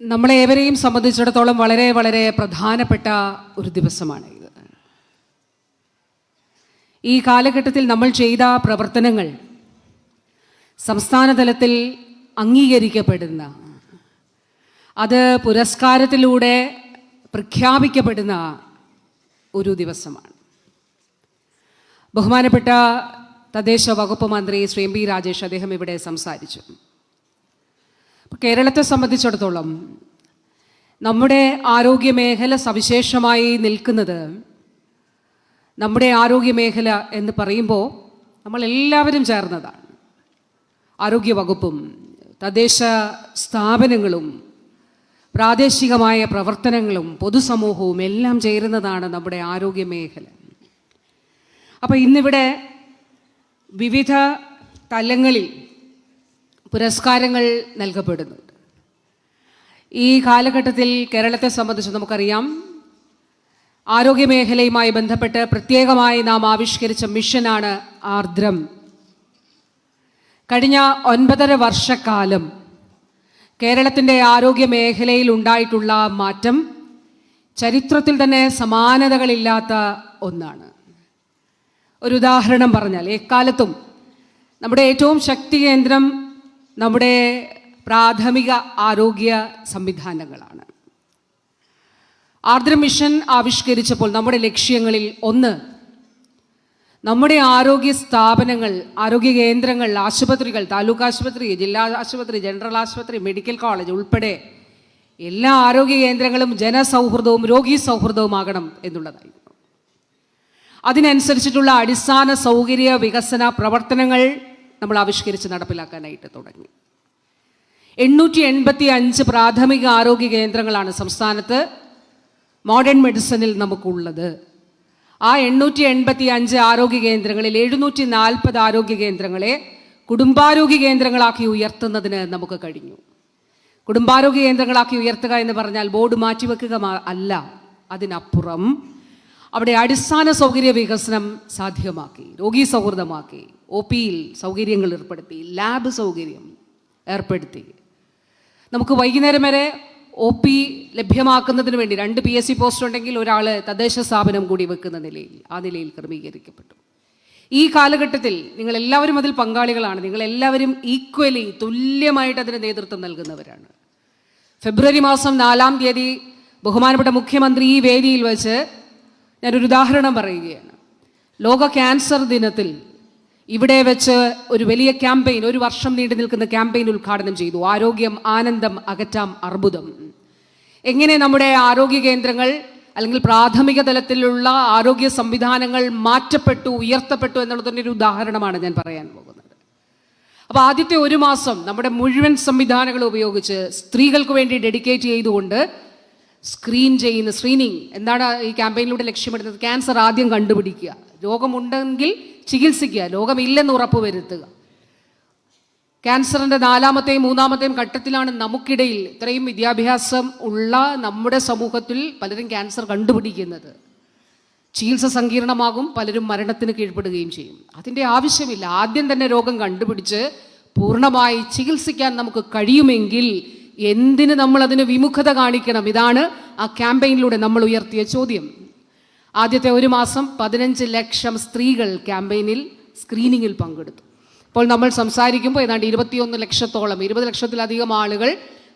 നമ്മളെ ഏവരെയും സംബന്ധിച്ചിടത്തോളം വളരെ വളരെ പ്രധാനപ്പെട്ട ഒരു ദിവസമാണ് ഇത്. ഈ കാലഘട്ടത്തിൽ നമ്മൾ ചെയ്ത പ്രവർത്തനങ്ങൾ സംസ്ഥാന തലത്തിൽ അംഗീകരിക്കപ്പെടുന്ന അത് പുരസ്കാരത്തിലൂടെ പ്രഖ്യാപിക്കപ്പെടുന്ന ഒരു ദിവസമാണ്. ബഹുമാനപ്പെട്ട തദ്ദേശ വകുപ്പ് മന്ത്രി ശ്രീ എം പി രാജേഷ് അദ്ദേഹം ഇവിടെ സംസാരിച്ചു. കേരളത്തെ സംബന്ധിച്ചിടത്തോളം നമ്മുടെ ആരോഗ്യ മേഖല സവിശേഷമായി നിൽക്കുന്നത് നമ്മുടെ ആരോഗ്യ മേഖല എന്ന് പറയുമ്പോൾ നമ്മൾ എല്ലാവരും ചേർന്നതാണ്. ആരോഗ്യ വകുപ്പും തദ്ദേശ സ്ഥാപനങ്ങളും പ്രാദേശികമായ പ്രവർത്തനങ്ങളും പൊതുസമൂഹവും എല്ലാം ചേരുന്നതാണ് നമ്മുടെ ആരോഗ്യ മേഖല അപ്പോൾ ഇന്നിവിടെ വിവിധ തലങ്ങളിൽ പുരസ്കാരങ്ങൾ നൽകപ്പെടുന്നുണ്ട്. ഈ കാലഘട്ടത്തിൽ കേരളത്തെ സംബന്ധിച്ച് നമുക്കറിയാം ആരോഗ്യ മേഖലയുമായി ബന്ധപ്പെട്ട് പ്രത്യേകമായി നാം ആവിഷ്കരിച്ച മിഷനാണ് ആർദ്രം. കഴിഞ്ഞ ഒൻപതര വർഷക്കാലം കേരളത്തിന്റെ ആരോഗ്യ മേഖലയിൽ ഉണ്ടായിട്ടുള്ള മാറ്റം ചരിത്രത്തിൽ തന്നെ സമാനതകളില്ലാത്ത ഒന്നാണ്. ഒരു ഉദാഹരണം പറഞ്ഞാൽ എക്കാലത്തും നമ്മുടെ ഏറ്റവും ശക്തി കേന്ദ്രം നമ്മുടെ പ്രാഥമിക ആരോഗ്യ സംവിധാനങ്ങളാണ്. ആർദ്ര മിഷൻ ആവിഷ്കരിച്ചപ്പോൾ നമ്മുടെ ലക്ഷ്യങ്ങളിൽ ഒന്ന് നമ്മുടെ ആരോഗ്യ സ്ഥാപനങ്ങൾ ആരോഗ്യ കേന്ദ്രങ്ങൾ ആശുപത്രികൾ താലൂക്ക് ആശുപത്രി ജില്ലാ ആശുപത്രി ജനറൽ ആശുപത്രി മെഡിക്കൽ കോളേജ് ഉൾപ്പെടെ എല്ലാ ആരോഗ്യ കേന്ദ്രങ്ങളും ജനസൗഹൃദവും രോഗി സൗഹൃദവുമാകണം എന്നുള്ളതായിരുന്നു. അതിനനുസരിച്ചിട്ടുള്ള അടിസ്ഥാന സൗകര്യ വികസന പ്രവർത്തനങ്ങൾ നമ്മൾ ആവിഷ്കരിച്ച് നടപ്പിലാക്കാനായിട്ട് തുടങ്ങി. എണ്ണൂറ്റി എൺപത്തി അഞ്ച് പ്രാഥമിക ആരോഗ്യ കേന്ദ്രങ്ങളാണ് സംസ്ഥാനത്ത് മോഡേൺ മെഡിസിനിൽ നമുക്കുള്ളത്. ആ എണ്ണൂറ്റി എൺപത്തി അഞ്ച് ആരോഗ്യ കേന്ദ്രങ്ങളിൽ എഴുന്നൂറ്റി നാൽപ്പത് ആരോഗ്യ കേന്ദ്രങ്ങളെ കുടുംബാരോഗ്യ കേന്ദ്രങ്ങളാക്കി ഉയർത്തുന്നതിന് നമുക്ക് കഴിഞ്ഞു. കുടുംബാരോഗ്യ കേന്ദ്രങ്ങളാക്കി ഉയർത്തുക എന്ന് പറഞ്ഞാൽ ബോർഡ് മാറ്റിവെക്കുക അല്ല അതിനപ്പുറം അവിടെ അടിസ്ഥാന സൗകര്യ വികസനം സാധ്യമാക്കി രോഗീ സൗഹൃദമാക്കി ഒ പിയിൽ സൗകര്യങ്ങൾ ഏർപ്പെടുത്തി ലാബ് സൗകര്യം ഏർപ്പെടുത്തി. നമുക്ക് വൈകുന്നേരം വരെ ഒ പി ലഭ്യമാക്കുന്നതിന് വേണ്ടി രണ്ട് പി എസ് സി പോസ്റ്റ് ഉണ്ടെങ്കിൽ ഒരാൾ തദ്ദേശ സ്ഥാപനം കൂടി വെക്കുന്ന നിലയിൽ ആ നിലയിൽ ക്രമീകരിക്കപ്പെട്ടു. ഈ കാലഘട്ടത്തിൽ നിങ്ങൾ എല്ലാവരും അതിൽ പങ്കാളികളാണ്. നിങ്ങൾ എല്ലാവരും ഈക്വലി തുല്യമായിട്ട് അതിന് നേതൃത്വം നൽകുന്നവരാണ്. ഫെബ്രുവരി മാസം നാലാം തീയതി ബഹുമാനപ്പെട്ട മുഖ്യമന്ത്രി ഈ വേദിയിൽ വെച്ച് ഞാനൊരു ഉദാഹരണം പറയുകയാണ്. ലോക ക്യാൻസർ ദിനത്തിൽ ഇവിടെ വെച്ച് ഒരു വലിയ ക്യാമ്പയിൻ ഒരു വർഷം നീണ്ടു നിൽക്കുന്ന ക്യാമ്പയിൻ ഉദ്ഘാടനം ചെയ്തു. ആരോഗ്യം ആനന്ദം അകറ്റാം അർബുദം. എങ്ങനെ നമ്മുടെ ആരോഗ്യ കേന്ദ്രങ്ങൾ അല്ലെങ്കിൽ പ്രാഥമിക തലത്തിലുള്ള ആരോഗ്യ സംവിധാനങ്ങൾ മാറ്റപ്പെട്ടു ഉയർത്തപ്പെട്ടു എന്നുള്ളതിന്റെ ഒരു ഉദാഹരണമാണ് ഞാൻ പറയാൻ പോകുന്നത്. അപ്പോൾ ആദ്യത്തെ ഒരു മാസം നമ്മുടെ മുഴുവൻ സംവിധാനങ്ങൾ ഉപയോഗിച്ച് സ്ത്രീകൾക്ക് വേണ്ടി ഡെഡിക്കേറ്റ് ചെയ്തുകൊണ്ട് സ്ക്രീൻ ചെയ്യുന്ന സ്ക്രീനിങ് എന്താണ് ഈ ക്യാമ്പയിനിലൂടെ ലക്ഷ്യമിടുന്നത്? ക്യാൻസർ ആദ്യം കണ്ടുപിടിക്കുക. രോഗമുണ്ടെങ്കിൽ ചികിത്സിക്കുക രോഗമില്ലെന്ന് ഉറപ്പുവരുത്തുക ക്യാൻസറിന്റെ നാലാമത്തെയും മൂന്നാമത്തെയും ഘട്ടത്തിലാണ് നമുക്കിടയിൽ ഇത്രയും വിദ്യാഭ്യാസം ഉള്ള നമ്മുടെ സമൂഹത്തിൽ പലരും ക്യാൻസർ കണ്ടുപിടിക്കുന്നത്. ചികിത്സ സങ്കീർണമാകും പലരും മരണത്തിന് കീഴ്പ്പെടുകയും ചെയ്യും. അതിന്റെ ആവശ്യമില്ല. ആദ്യം തന്നെ രോഗം കണ്ടുപിടിച്ച് പൂർണമായി ചികിത്സിക്കാൻ നമുക്ക് കഴിയുമെങ്കിൽ എന്തിന് നമ്മൾ അതിന് വിമുഖത കാണിക്കണം? ഇതാണ് ആ ക്യാമ്പയിനിലൂടെ നമ്മൾ ഉയർത്തിയ ചോദ്യം. ആദ്യത്തെ ഒരു മാസം പതിനഞ്ച് ലക്ഷം സ്ത്രീകൾ ക്യാമ്പയിനിൽ സ്ക്രീനിങ്ങിൽ പങ്കെടുത്തു. അപ്പോൾ നമ്മൾ സംസാരിക്കുമ്പോൾ ഏതാണ്ട് ഇരുപത്തിയൊന്ന് ലക്ഷത്തോളം ഇരുപത് ലക്ഷത്തിലധികം ആളുകൾ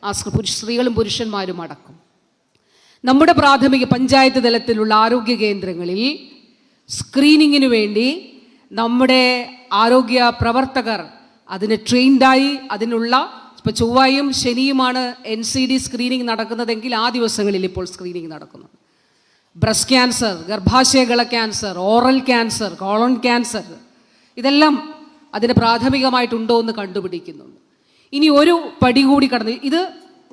ആ സ്ത്രീകളും പുരുഷന്മാരും അടക്കും. നമ്മുടെ പ്രാഥമിക പഞ്ചായത്ത് തലത്തിലുള്ള ആരോഗ്യ കേന്ദ്രങ്ങളിൽ സ്ക്രീനിങ്ങിന് വേണ്ടി നമ്മുടെ ആരോഗ്യ പ്രവർത്തകർ അതിന് ട്രെയിൻഡായി അതിനുള്ള ഇപ്പോൾ ചൊവ്വായും ശനിയുമാണ് എൻ സി ഡി സ്ക്രീനിങ് നടക്കുന്നതെങ്കിൽ ആ ദിവസങ്ങളിൽ ഇപ്പോൾ സ്ക്രീനിങ് നടക്കുന്നു. Breast cancer ഗർഭാശയകള cancer oral cancer colon cancer ഇതെല്ലാം അതിന് പ്രാഥമികമായിട്ടുണ്ടോ എന്ന് കണ്ടുപിടിക്കുന്നുണ്ട്. ഇനി ഒരു പടി കൂടി കടന്ന് ഇത്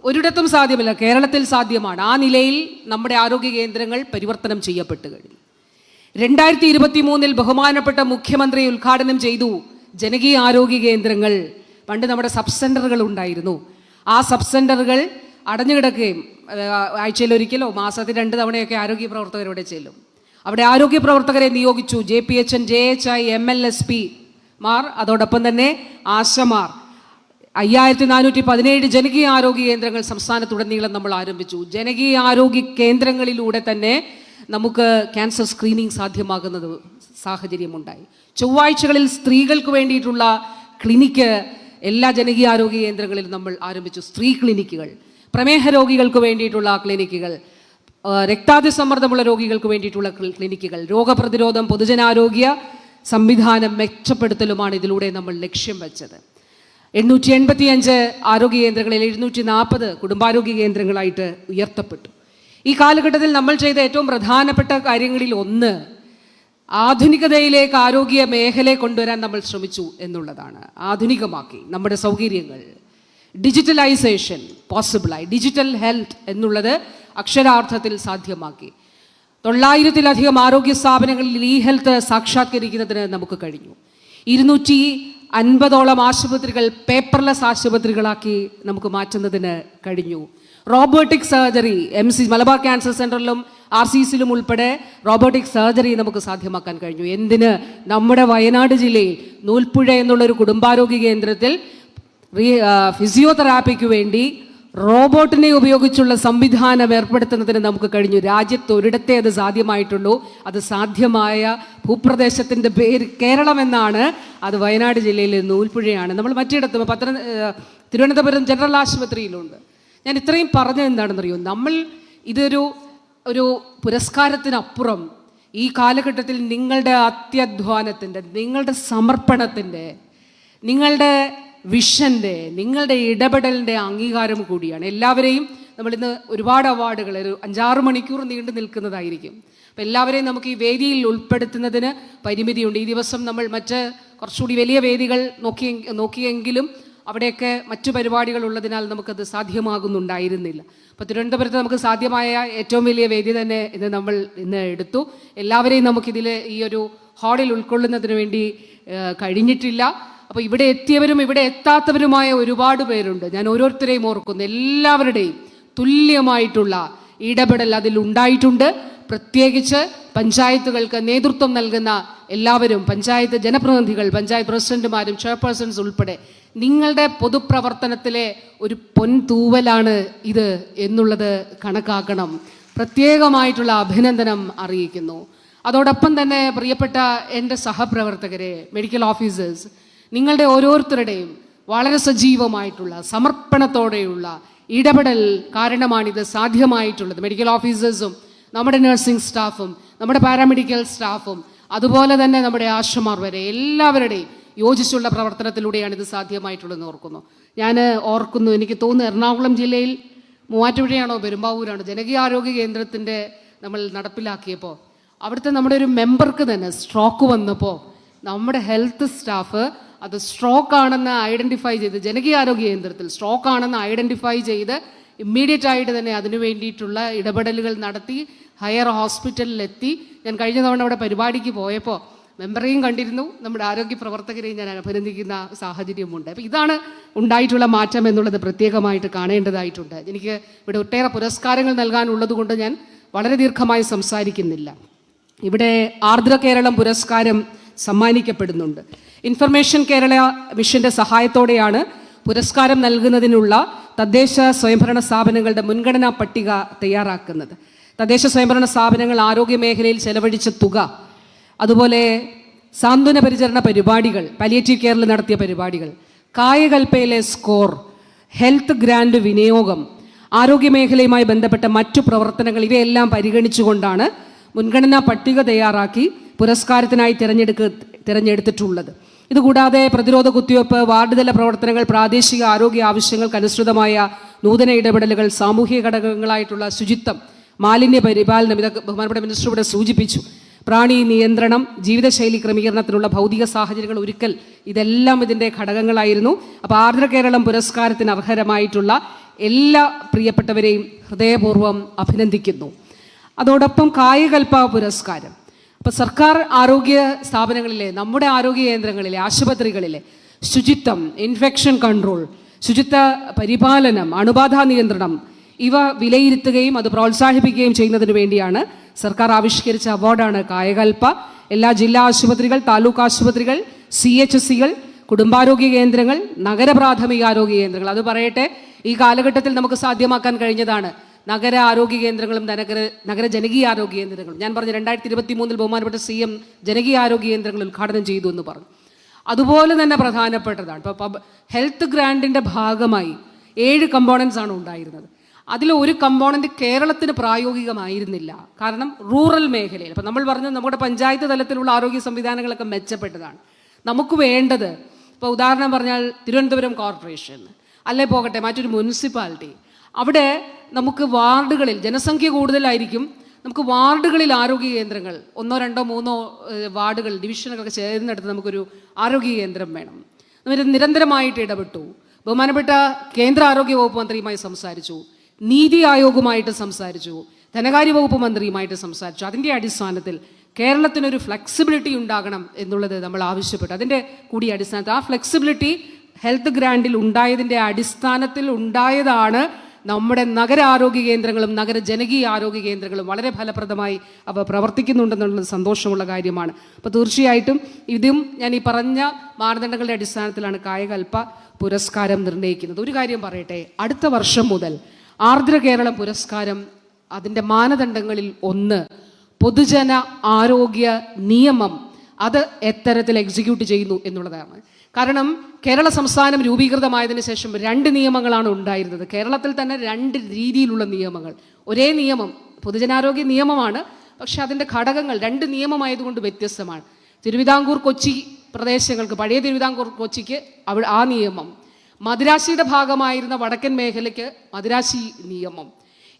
ഒരിടത്തും സാധ്യമല്ല കേരളത്തിൽ സാധ്യമാണ്. ആ നിലയിൽ നമ്മുടെ ആരോഗ്യ കേന്ദ്രങ്ങൾ പരിവർത്തനം ചെയ്യപ്പെട്ട് കഴിഞ്ഞു. രണ്ടായിരത്തി ഇരുപത്തി മൂന്നിൽ ബഹുമാനപ്പെട്ട മുഖ്യമന്ത്രി ഉദ്ഘാടനം ചെയ്തു ജനകീയ ആരോഗ്യ കേന്ദ്രങ്ങൾ. പണ്ട് നമ്മുടെ സബ് സെന്ററുകൾ ഉണ്ടായിരുന്നു. ആ സബ് സെന്ററുകൾ അടഞ്ഞു കിടക്കുകയും ആഴ്ചയിൽ ഒരിക്കലോ മാസത്തിൽ രണ്ട് തവണയൊക്കെ ആരോഗ്യ പ്രവർത്തകർ ഇവിടെ ചെല്ലും. അവിടെ ആരോഗ്യ പ്രവർത്തകരെ നിയോഗിച്ചു. J P H N J H I M L S P Mar അതോടൊപ്പം തന്നെ ആശമാർ. അയ്യായിരത്തി നാനൂറ്റി പതിനേഴ് ജനകീയ ആരോഗ്യ കേന്ദ്രങ്ങൾ സംസ്ഥാനത്തുടനീളം നമ്മൾ ആരംഭിച്ചു. ജനകീയ ആരോഗ്യ കേന്ദ്രങ്ങളിലൂടെ തന്നെ നമുക്ക് ക്യാൻസർ സ്ക്രീനിങ് സാധ്യമാകുന്നത് സാഹചര്യമുണ്ടായി. ചൊവ്വാഴ്ചകളിൽ സ്ത്രീകൾക്ക് വേണ്ടിയിട്ടുള്ള ക്ലിനിക്ക് എല്ലാ ജനകീയ ആരോഗ്യ കേന്ദ്രങ്ങളിലും നമ്മൾ ആരംഭിച്ചു. സ്ത്രീ ക്ലിനിക്കുകൾ. പ്രമേഹ രോഗികൾക്ക് വേണ്ടിയിട്ടുള്ള ക്ലിനിക്കുകൾ രക്താതി രക്താതിസമ്മർദ്ദമുള്ള രോഗികൾക്ക് വേണ്ടിയിട്ടുള്ള ക്ലിനിക്കുകൾ രോഗപ്രതിരോധം പൊതുജനാരോഗ്യ സംവിധാനം മെച്ചപ്പെടുത്തലുമാണ് ഇതിലൂടെ നമ്മൾ ലക്ഷ്യം വെച്ചത്. എണ്ണൂറ്റി എൺപത്തി അഞ്ച് ആരോഗ്യ കേന്ദ്രങ്ങളിൽ എഴുന്നൂറ്റി നാൽപ്പത് കുടുംബാരോഗ്യ കേന്ദ്രങ്ങളായിട്ട് ഉയർത്തപ്പെട്ടു. ഈ കാലഘട്ടത്തിൽ നമ്മൾ ചെയ്ത ഏറ്റവും പ്രധാനപ്പെട്ട കാര്യങ്ങളിൽ ഒന്ന് ആധുനികതയിലേക്ക് ആരോഗ്യ മേഖലയെ കൊണ്ടുവരാൻ നമ്മൾ ശ്രമിച്ചു എന്നുള്ളതാണ്. ആധുനികമാക്കി നമ്മുടെ സൗകര്യങ്ങൾ ഡിജിറ്റലൈസേഷൻ പോസിബിളായി ഡിജിറ്റൽ ഹെൽത്ത് എന്നുള്ളത് അക്ഷരാർത്ഥത്തിൽ സാധ്യമാക്കി. തൊള്ളായിരത്തിലധികം ആരോഗ്യ സ്ഥാപനങ്ങളിൽ ഇ ഹെൽത്ത് സാക്ഷാത്കരിക്കുന്നതിന് നമുക്ക് കഴിഞ്ഞു. ഇരുന്നൂറ്റി അൻപതോളം ആശുപത്രികൾ പേപ്പർലെസ് ആശുപത്രികളാക്കി നമുക്ക് മാറ്റുന്നതിന് കഴിഞ്ഞു. Robotic surgery M C Malabar cancer സെന്ററിലും R C സിയിലും ഉൾപ്പെടെ റോബോട്ടിക് സർജറി നമുക്ക് സാധ്യമാക്കാൻ കഴിഞ്ഞു. എന്തിന്? നമ്മുടെ വയനാട് ജില്ലയിൽ നൂൽപ്പുഴ എന്നുള്ളൊരു കുടുംബാരോഗ്യ കേന്ദ്രത്തിൽ ഫിസിയോതെറാപ്പിക്ക് വേണ്ടി റോബോട്ടിനെ ഉപയോഗിച്ചുള്ള സംവിധാനം ഏർപ്പെടുത്തുന്നതിന് നമുക്ക് കഴിഞ്ഞു. രാജ്യത്ത് ഒരിടത്തെ അത് സാധ്യമായിട്ടുള്ളൂ. അത് സാധ്യമായ ഭൂപ്രദേശത്തിന്റെ പേര് കേരളം എന്നാണ്. അത് വയനാട് ജില്ലയിലെ നൂൽപ്പുഴയാണ്. നമ്മൾ മറ്റിടത്തും പത്തന തിരുവനന്തപുരം ജനറൽ ആശുപത്രിയിലുണ്ട്. ഞാൻ ഇത്രയും പറഞ്ഞത് എന്താണെന്നറിയോ? നമ്മൾ ഇതൊരു ഒരു പുരസ്കാരത്തിനപ്പുറം ഈ കാലഘട്ടത്തിൽ നിങ്ങളുടെ അത്യധ്വാനത്തിന്റെ നിങ്ങളുടെ സമർപ്പണത്തിന്റെ നിങ്ങളുടെ വിഷന്റെ നിങ്ങളുടെ ഇടപെടലിന്റെ അംഗീകാരം കൂടിയാണ്. എല്ലാവരെയും നമ്മളിന്ന് ഒരുപാട് അവാർഡുകൾ ഒരു അഞ്ചാറ് മണിക്കൂർ നീണ്ടു നിൽക്കുന്നതായിരിക്കും. അപ്പോൾ എല്ലാവരെയും നമുക്ക് ഈ വേദിയിൽ ഉൾപ്പെടുത്തുന്നതിന് പരിമിതിയുണ്ട്. ഈ ദിവസം നമ്മൾ മറ്റ് കുറച്ചുകൂടി വലിയ വേദികൾ നോക്കിയ നോക്കിയെങ്കിലും അവിടെയൊക്കെ മറ്റു പരിപാടികൾ ഉള്ളതിനാൽ നമുക്കത് സാധ്യമാകുന്നുണ്ടായിരുന്നില്ല. അപ്പോൾ തിരുവനന്തപുരത്ത് നമുക്ക് സാധ്യമായ ഏറ്റവും വലിയ വേദി തന്നെ ഇത് നമ്മൾ ഇന്ന് എടുത്തു. എല്ലാവരെയും നമുക്കിതിൽ ഈ ഒരു ഹാളിൽ ഉൾക്കൊള്ളുന്നതിന് വേണ്ടി കഴിഞ്ഞിട്ടില്ല. അപ്പോൾ ഇവിടെ എത്തിയവരും ഇവിടെ എത്താത്തവരുമായ ഒരുപാട് പേരുണ്ട്. ഞാൻ ഓരോരുത്തരെയും ഓർക്കുന്നു. എല്ലാവരുടെയും തുല്യമായിട്ടുള്ള ഇടപെടൽ അതിൽ ഉണ്ടായിട്ടുണ്ട്. പ്രത്യേകിച്ച് പഞ്ചായത്തുകൾക്ക് നേതൃത്വം നൽകുന്ന എല്ലാവരും പഞ്ചായത്ത് ജനപ്രതിനിധികൾ പഞ്ചായത്ത് പ്രസിഡന്റുമാരും ചെയർപേഴ്സൺസ് ഉൾപ്പെടെ നിങ്ങളുടെ പൊതുപ്രവർത്തനത്തിലെ ഒരു പൊൻതൂവലാണ് ഇത് എന്നുള്ളത് കണക്കാക്കണം. പ്രത്യേകമായിട്ടുള്ള അഭിനന്ദനം അറിയിക്കുന്നു. അതോടൊപ്പം തന്നെ പ്രിയപ്പെട്ട എന്റെ സഹപ്രവർത്തകരെ മെഡിക്കൽ ഓഫീസേഴ്സ് നിങ്ങളുടെ ഓരോരുത്തരുടെയും വളരെ സജീവമായിട്ടുള്ള സമർപ്പണത്തോടെയുള്ള ഇടപെടൽ കാരണമാണിത് സാധ്യമായിട്ടുള്ളത്. മെഡിക്കൽ ഓഫീസേഴ്സും നമ്മുടെ നഴ്സിംഗ് സ്റ്റാഫും നമ്മുടെ പാരാമെഡിക്കൽ സ്റ്റാഫും അതുപോലെ തന്നെ നമ്മുടെ ആശമാർ വരെ എല്ലാവരുടെയും യോജിച്ചുള്ള പ്രവർത്തനത്തിലൂടെയാണ് ഇത് സാധ്യമായിട്ടുള്ളതെന്ന് ഓർക്കുന്നു. ഞാൻ ഓർക്കുന്നു എനിക്ക് തോന്നുന്നു എറണാകുളം ജില്ലയിൽ മൂവാറ്റുപുഴയാണോ പെരുമ്പാവൂരാണോ ജനകീയാരോഗ്യ കേന്ദ്രത്തിന്റെ നമ്മൾ നടപ്പിലാക്കിയപ്പോൾ അവിടുത്തെ നമ്മുടെ ഒരു മെമ്പർക്ക് തന്നെ സ്ട്രോക്ക് വന്നപ്പോൾ നമ്മുടെ ഹെൽത്ത് സ്റ്റാഫ് അത് സ്ട്രോക്ക് ആണെന്ന് ഐഡന്റിഫൈ ചെയ്ത് ജനകീയാരോഗ്യ കേന്ദ്രത്തിൽ സ്ട്രോക്ക് ആണെന്ന് ഐഡന്റിഫൈ ചെയ്ത് ഇമ്മീഡിയറ്റ് ആയിട്ട് തന്നെ അതിനു വേണ്ടിയിട്ടുള്ള ഇടപെടലുകൾ നടത്തി ഹയർ ഹോസ്പിറ്റലിലെത്തി ഞാൻ കഴിഞ്ഞ തവണ അവിടെ പരിപാടിക്ക് പോയപ്പോൾ മെമ്പറേയും കണ്ടിരുന്നു. നമ്മുടെ ആരോഗ്യ പ്രവർത്തകരെയും ഞാൻ അഭിനന്ദിക്കുന്ന സാഹചര്യമുണ്ട്. അപ്പോൾ ഇതാണ് ഉണ്ടായിട്ടുള്ള മാറ്റം എന്നുള്ളത് പ്രത്യേകമായിട്ട് കാണേണ്ടതായിട്ടുണ്ട്. എനിക്ക് ഇവിടെ ഒട്ടേറെ പുരസ്കാരങ്ങൾ നൽകാനുള്ളത് കൊണ്ട് ഞാൻ വളരെ ദീർഘമായി സംസാരിക്കുന്നില്ല. ഇവിടെ ആർദ്ര കേരളം പുരസ്കാരം സമ്മാനിക്കപ്പെടുന്നുണ്ട്. ഇൻഫർമേഷൻ കേരള മിഷന്റെ സഹായത്തോടെയാണ് പുരസ്കാരം നൽകുന്നതിനുള്ള തദ്ദേശ സ്വയംഭരണ സ്ഥാപനങ്ങളുടെ മുൻഗണനാ പട്ടിക തയ്യാറാക്കുന്നത്. തദ്ദേശ സ്വയംഭരണ സ്ഥാപനങ്ങൾ ആരോഗ്യ മേഖലയിൽ ചെലവഴിച്ച തുക അതുപോലെ സാന്ത്വന പരിചരണ പരിപാടികൾ പലിയേറ്റീവ് കെയറിൽ നടത്തിയ പരിപാടികൾ കായകൽപ്പയിലെ സ്കോർ ഹെൽത്ത് ഗ്രാൻഡ് വിനിയോഗം ആരോഗ്യ മേഖലയുമായി ബന്ധപ്പെട്ട മറ്റു പ്രവർത്തനങ്ങൾ ഇവയെല്ലാം പരിഗണിച്ചുകൊണ്ടാണ് മുൻഗണനാ പട്ടിക തയ്യാറാക്കി പുരസ്കാരത്തിനായി തിരഞ്ഞെടുക്ക തിരഞ്ഞെടുത്തിട്ടുള്ളത്. ഇതുകൂടാതെ പ്രതിരോധ കുത്തിവയ്പ്പ് വാർഡുതല പ്രവർത്തനങ്ങൾ പ്രാദേശിക ആരോഗ്യ ആവശ്യങ്ങൾക്ക് അനുസൃതമായ നൂതന ഇടപെടലുകൾ സാമൂഹിക ഘടകങ്ങളായിട്ടുള്ള ശുചിത്വം മാലിന്യ പരിപാലനം ഇതൊക്കെ ബഹുമാനപ്പെട്ട മിനിസ്റ്റർ ഇവിടെ സൂചിപ്പിച്ചു. പ്രാണി നിയന്ത്രണം ജീവിതശൈലി ക്രമീകരണത്തിനുള്ള ഭൗതിക സാഹചര്യങ്ങൾ ഒരുക്കൽ ഇതെല്ലാം ഇതിന്റെ ഘടകങ്ങളായിരുന്നു. അപ്പോൾ ആർദ്ര കേരളം പുരസ്കാരത്തിന് അർഹരമായിട്ടുള്ള എല്ലാ പ്രിയപ്പെട്ടവരെയും ഹൃദയപൂർവം അഭിനന്ദിക്കുന്നു. അതോടൊപ്പം കായകൽപ്പ പുരസ്കാരം. അപ്പോൾ സർക്കാർ ആരോഗ്യ സ്ഥാപനങ്ങളിലെ നമ്മുടെ ആരോഗ്യ കേന്ദ്രങ്ങളിലെ ആശുപത്രികളിലെ ശുചിത്വം ഇൻഫെക്ഷൻ കൺട്രോൾ ശുചിത്വ പരിപാലനം അണുബാധ നിയന്ത്രണം ഇവ വിലയിരുത്തുകയും അത് പ്രോത്സാഹിപ്പിക്കുകയും ചെയ്യുന്നതിന് വേണ്ടിയാണ് സർക്കാർ ആവിഷ്കരിച്ച അവാർഡാണ് കായകൽപ്പ എല്ലാ ജില്ലാ ആശുപത്രികൾ താലൂക്ക് ആശുപത്രികൾ സി എച്ച് സികൾ കുടുംബാരോഗ്യ കേന്ദ്രങ്ങൾ നഗര പ്രാഥമിക ആരോഗ്യ കേന്ദ്രങ്ങൾ. അത് പറയട്ടെ ഈ കാലഘട്ടത്തിൽ നമുക്ക് സാധ്യമാക്കാൻ കഴിഞ്ഞതാണ് നഗര ആരോഗ്യ കേന്ദ്രങ്ങളും നഗര നഗര ജനകീയ ആരോഗ്യ കേന്ദ്രങ്ങളും ഞാൻ പറഞ്ഞു രണ്ടായിരത്തി ഇരുപത്തി മൂന്നിൽ ബഹുമാനപ്പെട്ട സി എം ജനകീയ ആരോഗ്യ കേന്ദ്രങ്ങൾ ഉദ്ഘാടനം ചെയ്തു എന്ന് പറഞ്ഞു. അതുപോലെ തന്നെ പ്രധാനപ്പെട്ടതാണ്. ഇപ്പോൾ ഹെൽത്ത് ഗ്രാൻഡിന്റെ ഭാഗമായി ഏഴ് കമ്പോണൻസ് ആണ് ഉണ്ടായിരുന്നത്. അതിൽ ഒരു കമ്പോണന്റ് കേരളത്തിന് പ്രായോഗികമായിരുന്നില്ല. കാരണം റൂറൽ മേഖലയിൽ. അപ്പോൾ നമ്മൾ പറഞ്ഞത് നമ്മുടെ പഞ്ചായത്ത് തലത്തിലുള്ള ആരോഗ്യ സംവിധാനങ്ങളൊക്കെ മെച്ചപ്പെട്ടതാണ്. നമുക്ക് വേണ്ടത് ഇപ്പോൾ ഉദാഹരണം പറഞ്ഞാൽ തിരുവനന്തപുരം കോർപ്പറേഷൻ. അല്ലേ പോകട്ടെ മറ്റൊരു മുനിസിപ്പാലിറ്റി. അവിടെ നമുക്ക് വാർഡുകളിൽ ജനസംഖ്യ കൂടുതലായിരിക്കും നമുക്ക് വാർഡുകളിൽ ആരോഗ്യ കേന്ദ്രങ്ങൾ ഒന്നോ രണ്ടോ മൂന്നോ വാർഡുകൾ ഡിവിഷനുകളൊക്കെ ചേർന്നെടുത്ത് നമുക്കൊരു ആരോഗ്യ കേന്ദ്രം വേണം. നമ്മൾ നിരന്തരമായിട്ട് ഇടപെട്ടു. ബഹുമാനപ്പെട്ട കേന്ദ്ര ആരോഗ്യ വകുപ്പ് മന്ത്രിയുമായി സംസാരിച്ചു. നീതി ആയോഗുമായിട്ട് സംസാരിച്ചു. ധനകാര്യ വകുപ്പ് മന്ത്രിയുമായിട്ട് സംസാരിച്ചു. അതിന്റെ അടിസ്ഥാനത്തിൽ കേരളത്തിനൊരു ഫ്ലെക്സിബിലിറ്റി ഉണ്ടാകണം എന്നുള്ളത് നമ്മൾ ആവശ്യപ്പെട്ടു. അതിന്റെ കൂടി അടിസ്ഥാനത്തിൽ ആ ഫ്ലെക്സിബിലിറ്റി ഹെൽത്ത് ഗ്രാൻഡിൽ ഉണ്ടായതിന്റെ അടിസ്ഥാനത്തിൽ ഉണ്ടായതാണ് നമ്മുടെ നഗര ആരോഗ്യ കേന്ദ്രങ്ങളും നഗര ജനകീയ ആരോഗ്യ കേന്ദ്രങ്ങളും വളരെ ഫലപ്രദമായി അവ പ്രവർത്തിക്കുന്നുണ്ടെന്നുള്ളത് സന്തോഷമുള്ള കാര്യമാണ്. അപ്പോൾ തീർച്ചയായിട്ടും ഇതും ഞാൻ ഈ പറഞ്ഞ മാനദണ്ഡങ്ങളുടെ അടിസ്ഥാനത്തിലാണ് കായകൽപ്പ പുരസ്കാരം നിർണയിക്കുന്നത്. ഒരു കാര്യം പറയട്ടെ അടുത്ത വർഷം മുതൽ ആർദ്ര കേരളം പുരസ്കാരം അതിന്റെ മാനദണ്ഡങ്ങളിൽ ഒന്ന് പൊതുജന ആരോഗ്യ നിയമം അത് എത്തരത്തിൽ എക്സിക്യൂട്ട് ചെയ്യുന്നു എന്നുള്ളതാണ്. കാരണം കേരള സംസ്ഥാനം രൂപീകൃതമായതിനു ശേഷം രണ്ട് നിയമങ്ങളാണ് ഉണ്ടായിരുന്നത്. കേരളത്തിൽ തന്നെ രണ്ട് രീതിയിലുള്ള നിയമങ്ങൾ. ഒരേ നിയമം പൊതുജനാരോഗ്യ നിയമമാണ് പക്ഷെ അതിന്റെ ഘടകങ്ങൾ രണ്ട് നിയമമായതുകൊണ്ട് വ്യത്യസ്തമാണ്. തിരുവിതാംകൂർ കൊച്ചി പ്രദേശങ്ങൾക്ക് പഴയ തിരുവിതാംകൂർ കൊച്ചിക്ക് അവിടെ ആ നിയമം. മദിരാശിയുടെ ഭാഗമായിരുന്ന വടക്കൻ മേഖലയ്ക്ക് മദിരാശി നിയമം.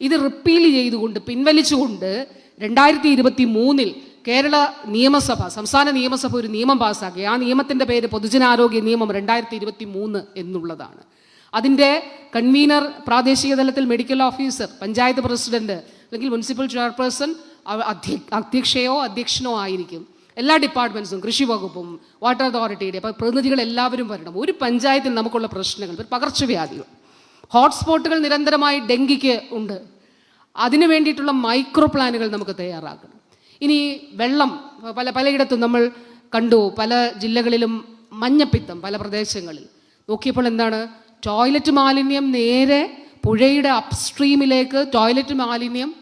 ഇത് റിപ്പീൽ ചെയ്തുകൊണ്ട് പിൻവലിച്ചുകൊണ്ട് രണ്ടായിരത്തി ഇരുപത്തി മൂന്നിൽ കേരള നിയമസഭ സംസ്ഥാന നിയമസഭ ഒരു നിയമം പാസ്സാക്കി. ആ നിയമത്തിന്റെ പേര് പൊതുജനാരോഗ്യ നിയമം രണ്ടായിരത്തി ഇരുപത്തി മൂന്ന് എന്നുള്ളതാണ്. അതിന്റെ കൺവീനർ പ്രാദേശിക തലത്തിൽ മെഡിക്കൽ ഓഫീസർ പഞ്ചായത്ത് പ്രസിഡന്റ് അല്ലെങ്കിൽ മുനിസിപ്പൽ ചെയർപേഴ്സൺ അധ്യക്ഷയോ അധ്യക്ഷനോ ആയിരിക്കും. എല്ലാ ഡിപ്പാർട്ട്മെന്റ്സും കൃഷി വകുപ്പും വാട്ടർ അതോറിറ്റിയുടെ പ്രതിനിധികൾ എല്ലാവരും വരണം. ഒരു പഞ്ചായത്തിൽ നമുക്കുള്ള പ്രശ്നങ്ങൾ പകർച്ചവ്യാധികൾ. ഹോട്ട്സ്പോട്ടുകൾ നിരന്തരമായി ഡെങ്കിക്ക് ഉണ്ട്. അതിനു വേണ്ടിയിട്ടുള്ള മൈക്രോ പ്ലാനുകൾ നമുക്ക് തയ്യാറാക്കണം. ഇനി വെള്ളം പല പലയിടത്തും നമ്മൾ കണ്ടു പല ജില്ലകളിലും മഞ്ഞപ്പിത്തം പല പ്രദേശങ്ങളിൽ. നോക്കിയപ്പോൾ എന്താണ്? ടോയ്ലറ്റ് മാലിന്യം നേരെ പുഴയുടെ അപ്സ്ട്രീമിലേക്ക് ടോയ്ലറ്റ് മാലിന്യം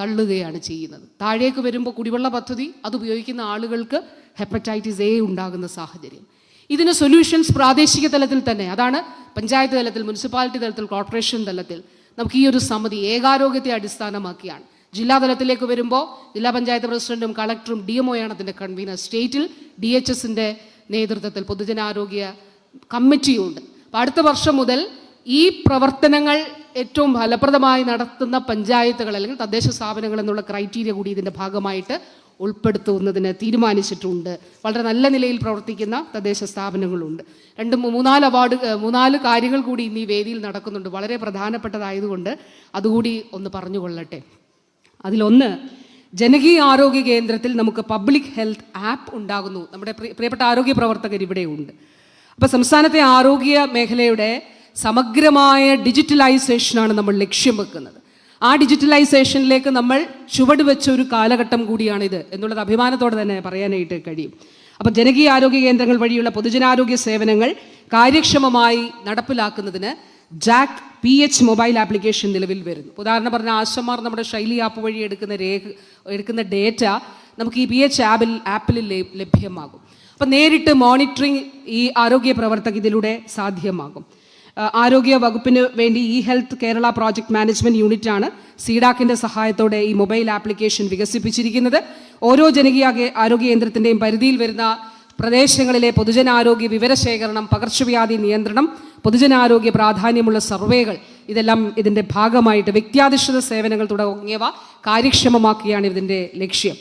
തള്ളുകയാണ് ചെയ്യുന്നത്. താഴേക്ക് വരുമ്പോൾ കുടിവെള്ള പദ്ധതി അത് ഉപയോഗിക്കുന്ന ആളുകൾക്ക് ഹെപ്പറ്റൈറ്റിസ് എ ഉണ്ടാകുന്ന സാഹചര്യം. ഇതിന് സൊല്യൂഷൻസ് പ്രാദേശിക തലത്തിൽ തന്നെ അതാണ് പഞ്ചായത്ത് തലത്തിൽ മുനിസിപ്പാലിറ്റി തലത്തിൽ കോർപ്പറേഷൻ തലത്തിൽ നമുക്ക് ഈ ഒരു സമിതി ഏകാരോഗ്യത്തെ അടിസ്ഥാനമാക്കിയാണ്. ജില്ലാ തലത്തിലേക്ക് വരുമ്പോൾ ജില്ലാ പഞ്ചായത്ത് പ്രസിഡന്റും കളക്ടറും ഡി എം ഒയാണ് അതിന്റെ കൺവീനർ സ്റ്റേറ്റിൽ ഡി എച്ച് എസിന്റെ നേതൃത്വത്തിൽ പൊതുജനാരോഗ്യ കമ്മിറ്റിയുണ്ട്. അപ്പം അടുത്ത വർഷം മുതൽ ഈ പ്രവർത്തനങ്ങൾ ഏറ്റവും ഫലപ്രദമായി നടത്തുന്ന പഞ്ചായത്തുകൾ അല്ലെങ്കിൽ തദ്ദേശ സ്ഥാപനങ്ങൾ എന്നുള്ള ക്രൈറ്റീരിയ കൂടി ഇതിന്റെ ഭാഗമായിട്ട് ഉൾപ്പെടുത്തുന്നതിന് തീരുമാനിച്ചിട്ടുണ്ട്. വളരെ നല്ല നിലയിൽ പ്രവർത്തിക്കുന്ന തദ്ദേശ സ്ഥാപനങ്ങളുണ്ട്. രണ്ട് മൂന്നാൽ അവാർഡ് മൂന്നാൽ കാര്യങ്ങൾ കൂടി ഇന്ന് ഈ വേദിയിൽ നടക്കുന്നുണ്ട്. വളരെ പ്രധാനപ്പെട്ടതായതുകൊണ്ട് അതുകൂടി ഒന്ന് പറഞ്ഞുകൊള്ളട്ടെ. അതിലൊന്ന് ജനകീയ ആരോഗ്യ കേന്ദ്രത്തിൽ നമുക്ക് പബ്ലിക് ഹെൽത്ത് ആപ്പ് ഉണ്ടാകുന്നു. നമ്മുടെ പ്രിയപ്പെട്ട ആരോഗ്യ പ്രവർത്തകർ ഇവിടെയുണ്ട് അപ്പോൾ സംസ്ഥാനത്തെ ആരോഗ്യ മേഖലയുടെ സമഗ്രമായ ഡിജിറ്റലൈസേഷനാണ് നമ്മൾ ലക്ഷ്യം വെക്കുന്നത്. ആ ഡിജിറ്റലൈസേഷനിലേക്ക് നമ്മൾ ചുവട് വെച്ച ഒരു കാലഘട്ടം കൂടിയാണിത് എന്നുള്ളത് അഭിമാനത്തോടെ തന്നെ പറയാനായിട്ട് കഴിയും. അപ്പോൾ ജനകീയ ആരോഗ്യ കേന്ദ്രങ്ങൾ വഴിയുള്ള പൊതുജനാരോഗ്യ സേവനങ്ങൾ കാര്യക്ഷമമായി നടപ്പിലാക്കുന്നതിന് ജാക്ക് പി എച്ച് മൊബൈൽ ആപ്ലിക്കേഷൻ നിലവിൽ വരുന്നു. ഉദാഹരണം പറഞ്ഞാൽ ആശമാർ നമ്മുടെ ശൈലി ആപ്പ് വഴി എടുക്കുന്ന രേഖ എടുക്കുന്ന ഡേറ്റ നമുക്ക് ഈ പി എച്ച് ആപ്പിൽ ആപ്പിൽ ലഭ്യമാകും. അപ്പം നേരിട്ട് മോണിറ്ററിംഗ് ഈ ആരോഗ്യ പ്രവർത്തക ഇതിലൂടെ സാധ്യമാകും. ആരോഗ്യ വകുപ്പിന് വേണ്ടി E health Kerala project management യൂണിറ്റാണ് സീഡാക്കിന്റെ സഹായത്തോടെ ഈ മൊബൈൽ ആപ്ലിക്കേഷൻ വികസിപ്പിച്ചിരിക്കുന്നത്. ഓരോ ജനകീയ ആരോഗ്യ കേന്ദ്രത്തിന്റെയും പരിധിയിൽ വരുന്ന പ്രദേശങ്ങളിലെ പൊതുജനാരോഗ്യ വിവരശേഖരണം പകർച്ചവ്യാധി നിയന്ത്രണം പൊതുജനാരോഗ്യ പ്രാധാന്യമുള്ള സർവേകൾ ഇതെല്ലാം ഇതിന്റെ ഭാഗമായിട്ട് വ്യക്തിയാധിഷ്ഠിത സേവനങ്ങൾ തുടങ്ങിയവ കാര്യക്ഷമമാക്കുകയാണ് ഇതിന്റെ ലക്ഷ്യം.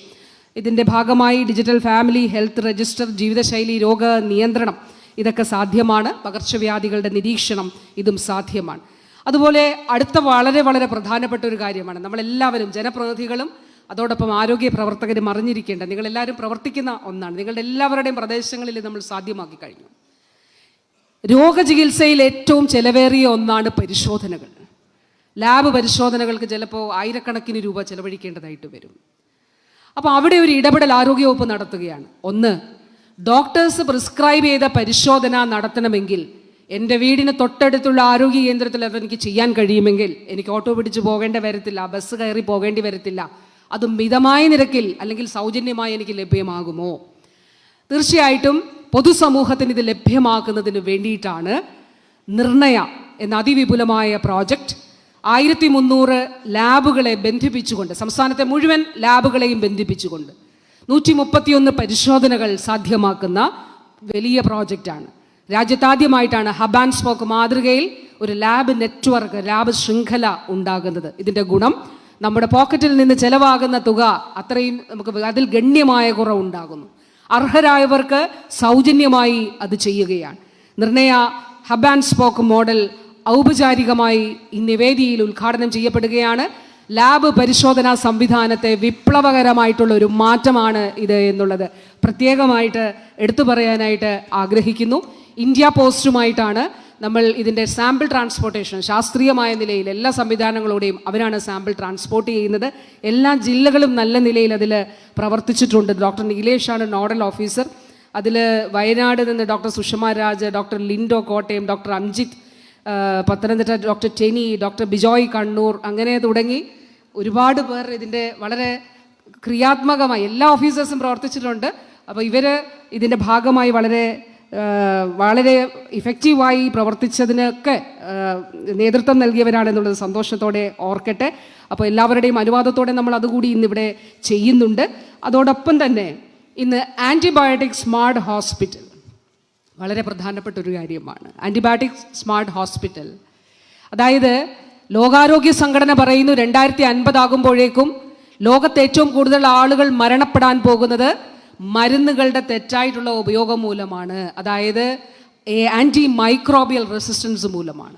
ഇതിന്റെ ഭാഗമായി ഡിജിറ്റൽ ഫാമിലി ഹെൽത്ത് രജിസ്റ്റർ ജീവിതശൈലി രോഗ നിയന്ത്രണം ഇതൊക്കെ സാധ്യമാണ്. പകർച്ചവ്യാധികളുടെ നിരീക്ഷണം ഇതും സാധ്യമാണ്. അതുപോലെ അടുത്ത വളരെ വളരെ പ്രധാനപ്പെട്ട ഒരു കാര്യമാണ്. നമ്മളെല്ലാവരും ജനപ്രതിനിധികളും അതോടൊപ്പം ആരോഗ്യ പ്രവർത്തകരും അറിഞ്ഞിരിക്കേണ്ട നിങ്ങളെല്ലാവരും പ്രവർത്തിക്കുന്ന ഒന്നാണ്. നിങ്ങളുടെ എല്ലാവരുടെയും പ്രദേശങ്ങളിൽ നമ്മൾ സാധ്യമാക്കി കഴിഞ്ഞു. രോഗചികിത്സയിൽ ഏറ്റവും ചെലവേറിയ ഒന്നാണ് പരിശോധനകൾ. ലാബ് പരിശോധനകൾക്ക് ചിലപ്പോൾ ആയിരക്കണക്കിന് രൂപ ചെലവഴിക്കേണ്ടതായിട്ട് വരും. അപ്പോൾ അവിടെ ഒരു ഇടപെടൽ ആരോഗ്യവകുപ്പ് നടത്തുകയാണ്. ഒന്ന് ഡോക്ടേഴ്സ് പ്രിസ്ക്രൈബ് ചെയ്ത പരിശോധന നടത്തണമെങ്കിൽ എന്റെ വീടിന് തൊട്ടടുത്തുള്ള ആരോഗ്യ കേന്ദ്രത്തിൽ അതെനിക്ക് ചെയ്യാൻ കഴിയുമെങ്കിൽ എനിക്ക് ഓട്ടോ പിടിച്ച് പോകേണ്ടി വരത്തില്ല ബസ് കയറി പോകേണ്ടി വരത്തില്ല അത് മിതമായ നിരക്കിൽ അല്ലെങ്കിൽ സൗജന്യമായി എനിക്ക് ലഭ്യമാകുമോ? തീർച്ചയായിട്ടും പൊതുസമൂഹത്തിന് ഇത് ലഭ്യമാക്കുന്നതിന് വേണ്ടിയിട്ടാണ് നിർണയ എന്ന അതിവിപുലമായ പ്രോജക്റ്റ് ആയിരത്തി മുന്നൂറ് ലാബുകളെ ബന്ധിപ്പിച്ചുകൊണ്ട് സംസ്ഥാനത്തെ മുഴുവൻ ലാബുകളെയും ബന്ധിപ്പിച്ചുകൊണ്ട് നൂറ്റി മുപ്പത്തിയൊന്ന് പരിശോധനകൾ സാധ്യമാക്കുന്ന വലിയ പ്രോജക്റ്റാണ്. രാജ്യത്താദ്യമായിട്ടാണ് ഹബ് ആൻഡ് സ്പോക്ക് മാതൃകയിൽ ഒരു ലാബ് നെറ്റ്വർക്ക് ലാബ് ശൃംഖല ഉണ്ടാകുന്നത്. ഇതിന്റെ ഗുണം നമ്മുടെ പോക്കറ്റിൽ നിന്ന് ചെലവാകുന്ന തുക അത്രയും നമുക്ക് അതിൽ ഗണ്യമായ കുറവുണ്ടാകുന്നു. അർഹരായവർക്ക് സൗജന്യമായി അത് ചെയ്യുകയാണ്. നിർണയ ഹബ് ആൻഡ് സ്പോക്ക് മോഡൽ ഔപചാരികമായി ഈ നിവേദിയിൽ ഉദ്ഘാടനം ചെയ്യപ്പെടുകയാണ്. ലാബ് പരിശോധനാ സംവിധാനത്തെ വിപ്ലവകരമായിട്ടുള്ള ഒരു മാറ്റമാണ് ഇത് എന്നുള്ളത് പ്രത്യേകമായിട്ട് എടുത്തു പറയാനായിട്ട് ആഗ്രഹിക്കുന്നു. ഇന്ത്യ പോസ്റ്റുമായിട്ടാണ് നമ്മൾ ഇതിന്റെ സാമ്പിൾ ട്രാൻസ്പോർട്ടേഷൻ ശാസ്ത്രീയമായ നിലയിൽ എല്ലാ സംവിധാനങ്ങളോടെയും അവരാണ് സാമ്പിൾ ട്രാൻസ്പോർട്ട് ചെയ്യുന്നത്. എല്ലാ ജില്ലകളും നല്ല നിലയിൽ അതിൽ പ്രവർത്തിച്ചിട്ടുണ്ട്. ഡോക്ടർ നീലേഷാണ് നോഡൽ ഓഫീസർ. അതിൽ വയനാട് നിന്ന് doctor Sushama Raj doctor Lindo Kottayam doctor Amjith Pathanamthitta doctor Teni doctor Bijoy Kannur അങ്ങനെ തുടങ്ങി ഒരുപാട് പേർ ഇതിന്റെ വളരെ ക്രിയാത്മകമായി എല്ലാ ഓഫീസേഴ്സും പ്രവർത്തിച്ചിട്ടുണ്ട്. അപ്പോൾ ഇവർ ഇതിന്റെ ഭാഗമായി വളരെ വളരെ ഇഫക്റ്റീവായി പ്രവർത്തിച്ചതിനൊക്കെ നേതൃത്വം നൽകിയവരാണെന്നുള്ളത് സന്തോഷത്തോടെ ഓർക്കട്ടെ. അപ്പോൾ എല്ലാവരുടെയും അനുവാദത്തോടെ നമ്മൾ അതുകൂടി ഇന്നിവിടെ ചെയ്യുന്നുണ്ട്. അതോടൊപ്പം തന്നെ ഇന്ന് ആന്റിബയോട്ടിക് സ്മാർട്ട് ഹോസ്പിറ്റൽ വളരെ പ്രധാനപ്പെട്ട ഒരു കാര്യമാണ്. ആന്റിബയോട്ടിക് സ്മാർട്ട് ഹോസ്പിറ്റൽ അതായത് ലോകാരോഗ്യ സംഘടന പറയുന്നു രണ്ടായിരത്തി അൻപതാകുമ്പോഴേക്കും ലോകത്ത് ഏറ്റവും കൂടുതൽ ആളുകൾ മരണപ്പെടാൻ പോകുന്നത് മരുന്നുകളുടെ തെറ്റായിട്ടുള്ള ഉപയോഗം മൂലമാണ്. അതായത് ആന്റി മൈക്രോബിയൽ റെസിസ്റ്റൻസ് മൂലമാണ്.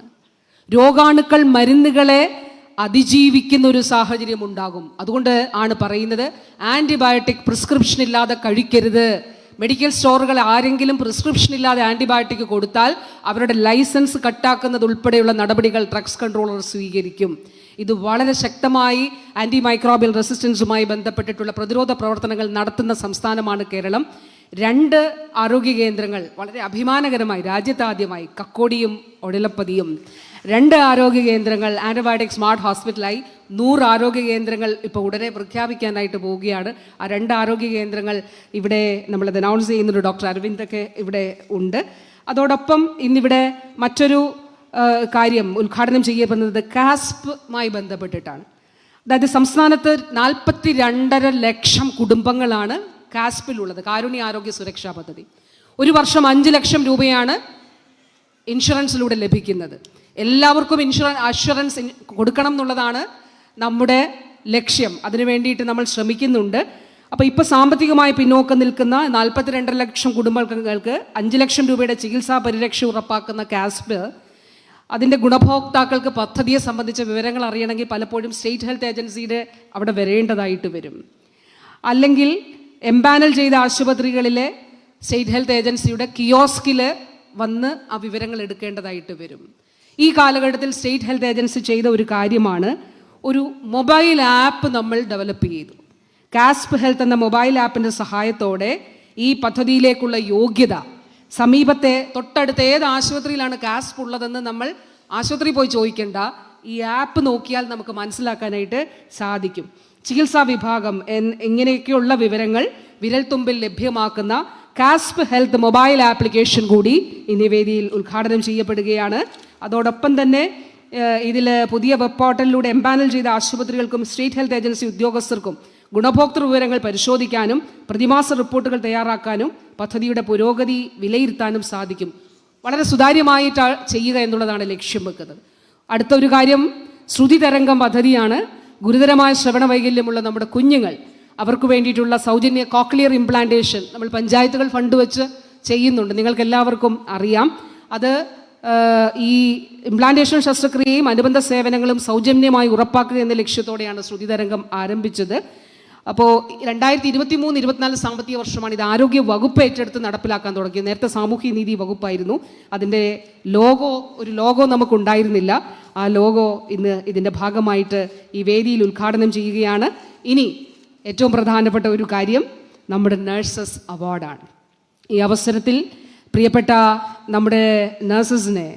രോഗാണുക്കൾ മരുന്നുകളെ അതിജീവിക്കുന്ന ഒരു സാഹചര്യം ഉണ്ടാകും. അതുകൊണ്ട് ആണ് പറയുന്നത് ആന്റിബയോട്ടിക് പ്രിസ്ക്രിപ്ഷൻ ഇല്ലാതെ കഴിക്കരുത്. മെഡിക്കൽ സ്റ്റോറുകൾ ആരെങ്കിലും പ്രിസ്ക്രിപ്ഷൻ ഇല്ലാതെ ആന്റിബയോട്ടിക് കൊടുത്താൽ അവരുടെ ലൈസൻസ് കട്ടാക്കുന്നത് ഉൾപ്പെടെയുള്ള നടപടികൾ ഡ്രഗ്സ് കൺട്രോളർ സ്വീകരിക്കും. ഇത് വളരെ ശക്തമായി ആന്റി മൈക്രോബിയൽ റെസിസ്റ്റൻസുമായി ബന്ധപ്പെട്ടിട്ടുള്ള പ്രതിരോധ പ്രവർത്തനങ്ങൾ നടത്തുന്ന സംസ്ഥാനമാണ് കേരളം. രണ്ട് ആരോഗ്യ കേന്ദ്രങ്ങൾ വളരെ അഭിമാനകരമായി രാജ്യത്താദ്യമായി കക്കോടിയും ഒടിലപ്പതിയും രണ്ട് ആരോഗ്യ കേന്ദ്രങ്ങൾ ആന്റിബയോട്ടിക് സ്മാർട്ട് ഹോസ്പിറ്റലായി നൂറ് ആരോഗ്യ കേന്ദ്രങ്ങൾ ഇപ്പോൾ ഉടനെ പ്രഖ്യാപിക്കാനായിട്ട് പോവുകയാണ്. ആ രണ്ട് ആരോഗ്യ കേന്ദ്രങ്ങൾ ഇവിടെ നമ്മളത് അനൗൺസ് ചെയ്യുന്നുണ്ട് ഡോക്ടർ അരവിന്ദൊക്കെ ഇവിടെ ഉണ്ട്. അതോടൊപ്പം ഇന്നിവിടെ മറ്റൊരു കാര്യം ഉദ്ഘാടനം ചെയ്യപ്പെടുന്നത് കാസ്പുമായി ബന്ധപ്പെട്ടിട്ടാണ്. അതായത് സംസ്ഥാനത്ത് നാൽപ്പത്തി രണ്ടര ലക്ഷം കുടുംബങ്ങളാണ് കാസ്പിലുള്ളത് കാരുണ്യ ആരോഗ്യ സുരക്ഷാ പദ്ധതി. ഒരു വർഷം അഞ്ച് ലക്ഷം രൂപയാണ് ഇൻഷുറൻസിലൂടെ ലഭിക്കുന്നത്. എല്ലാവർക്കും ഇൻഷുറൻ അഷുറൻസ് കൊടുക്കണം എന്നുള്ളതാണ് നമ്മുടെ ലക്ഷ്യം. അതിനു വേണ്ടിയിട്ട് നമ്മൾ ശ്രമിക്കുന്നുണ്ട്. അപ്പോൾ ഇപ്പോൾ സാമ്പത്തികമായി പിന്നോക്കം നിൽക്കുന്ന നാൽപ്പത്തിരണ്ടര ലക്ഷം കുടുംബങ്ങൾക്ക് അഞ്ച് ലക്ഷം രൂപയുടെ ചികിത്സാ പരിരക്ഷ ഉറപ്പാക്കുന്ന കാസ്പ് അതിന്റെ ഗുണഭോക്താക്കൾക്ക് പദ്ധതിയെ സംബന്ധിച്ച വിവരങ്ങൾ അറിയണമെങ്കിൽ പലപ്പോഴും സ്റ്റേറ്റ് ഹെൽത്ത് ഏജൻസിയുടെ അവിടെ വരേണ്ടതായിട്ട് വരും. അല്ലെങ്കിൽ എംപാനൽ ചെയ്ത ആശുപത്രികളിലെ സ്റ്റേറ്റ് ഹെൽത്ത് ഏജൻസിയുടെ കിയോസ്കിൽ വന്ന് ആ വിവരങ്ങൾ എടുക്കേണ്ടതായിട്ട് വരും. ഈ കാലഘട്ടത്തിൽ സ്റ്റേറ്റ് ഹെൽത്ത് ഏജൻസി ചെയ്ത ഒരു കാര്യമാണ്. ഒരു മൊബൈൽ ആപ്പ് നമ്മൾ ഡെവലപ്പ് ചെയ്തു. കാസ്പ് ഹെൽത്ത് എന്ന മൊബൈൽ ആപ്പിന്റെ സഹായത്തോടെ ഈ പദ്ധതിയിലേക്കുള്ള യോഗ്യത സമീപത്തെ തൊട്ടടുത്ത ഏത് ആശുപത്രിയിലാണ് കാസ്പ് ഉള്ളതെന്ന് നമ്മൾ ആശുപത്രി പോയി ചോദിക്കേണ്ട ഈ ആപ്പ് നോക്കിയാൽ നമുക്ക് മനസ്സിലാക്കാനായിട്ട് സാധിക്കും. ചികിത്സാ വിഭാഗം ഇങ്ങനെയൊക്കെയുള്ള വിവരങ്ങൾ വിരൽത്തുമ്പിൽ ലഭ്യമാക്കുന്ന കാസ്പ് ഹെൽത്ത് മൊബൈൽ ആപ്ലിക്കേഷൻ കൂടി ഈ നിവേദിയിൽ ഉദ്ഘാടനം ചെയ്യപ്പെടുകയാണ്. അതോടൊപ്പം തന്നെ ഇതിൽ പുതിയ വെബ് പോർട്ടലിലൂടെ എംപാനൽ ചെയ്ത ആശുപത്രികൾക്കും സ്റ്റേറ്റ് ഹെൽത്ത് ഏജൻസി ഉദ്യോഗസ്ഥർക്കും ഗുണഭോക്തൃ വിവരങ്ങൾ പരിശോധിക്കാനും പ്രതിമാസ റിപ്പോർട്ടുകൾ തയ്യാറാക്കാനും പദ്ധതിയുടെ പുരോഗതി വിലയിരുത്താനും സാധിക്കും. വളരെ സുതാര്യമായിട്ട് ചെയ്യുക എന്നുള്ളതാണ് ലക്ഷ്യം വെക്കുന്നത്. അടുത്ത ഒരു കാര്യം ശ്രുതി തരംഗം പദ്ധതിയാണ്. ഗുരുതരമായ ശ്രവണ വൈകല്യമുള്ള നമ്മുടെ കുഞ്ഞുങ്ങൾ അവർക്ക് വേണ്ടിയിട്ടുള്ള സൗജന്യ കോക്ലിയർ ഇംപ്ലാന്റേഷൻ നമ്മൾ പഞ്ചായത്തുകൾ ഫണ്ട് വെച്ച് ചെയ്യുന്നുണ്ട്. നിങ്ങൾക്ക് എല്ലാവർക്കും അറിയാം. അത് ഈ ഇംപ്ലാന്റേഷൻ ശസ്ത്രക്രിയയും അനുബന്ധ സേവനങ്ങളും സൗജന്യമായി ഉറപ്പാക്കുക എന്ന ലക്ഷ്യത്തോടെയാണ് ശ്രുതി തരംഗം ആരംഭിച്ചത്. അപ്പോൾ രണ്ടായിരത്തി ഇരുപത്തി മൂന്ന് ഇരുപത്തിനാല് സാമ്പത്തിക വർഷമാണ് ഇത് ആരോഗ്യ വകുപ്പ് ഏറ്റെടുത്ത് നടപ്പിലാക്കാൻ തുടങ്ങിയത്. നേരത്തെ സാമൂഹ്യ നീതി വകുപ്പായിരുന്നു. അതിന്റെ ലോഗോ ഒരു ലോഗോ നമുക്കുണ്ടായിരുന്നില്ല. ആ ലോഗോ ഇന്ന് ഇതിന്റെ ഭാഗമായിട്ട് ഈ വേദിയിൽ ഉദ്ഘാടനം ചെയ്യുകയാണ്. ഇനി ഏറ്റവും പ്രധാനപ്പെട്ട ഒരു കാര്യം നമ്മുടെ നഴ്സസ് അവാർഡാണ് ഈ അവസരത്തിൽ പ്രിയപ്പെട്ട നമ്മുടെ നഴ്സസിനെ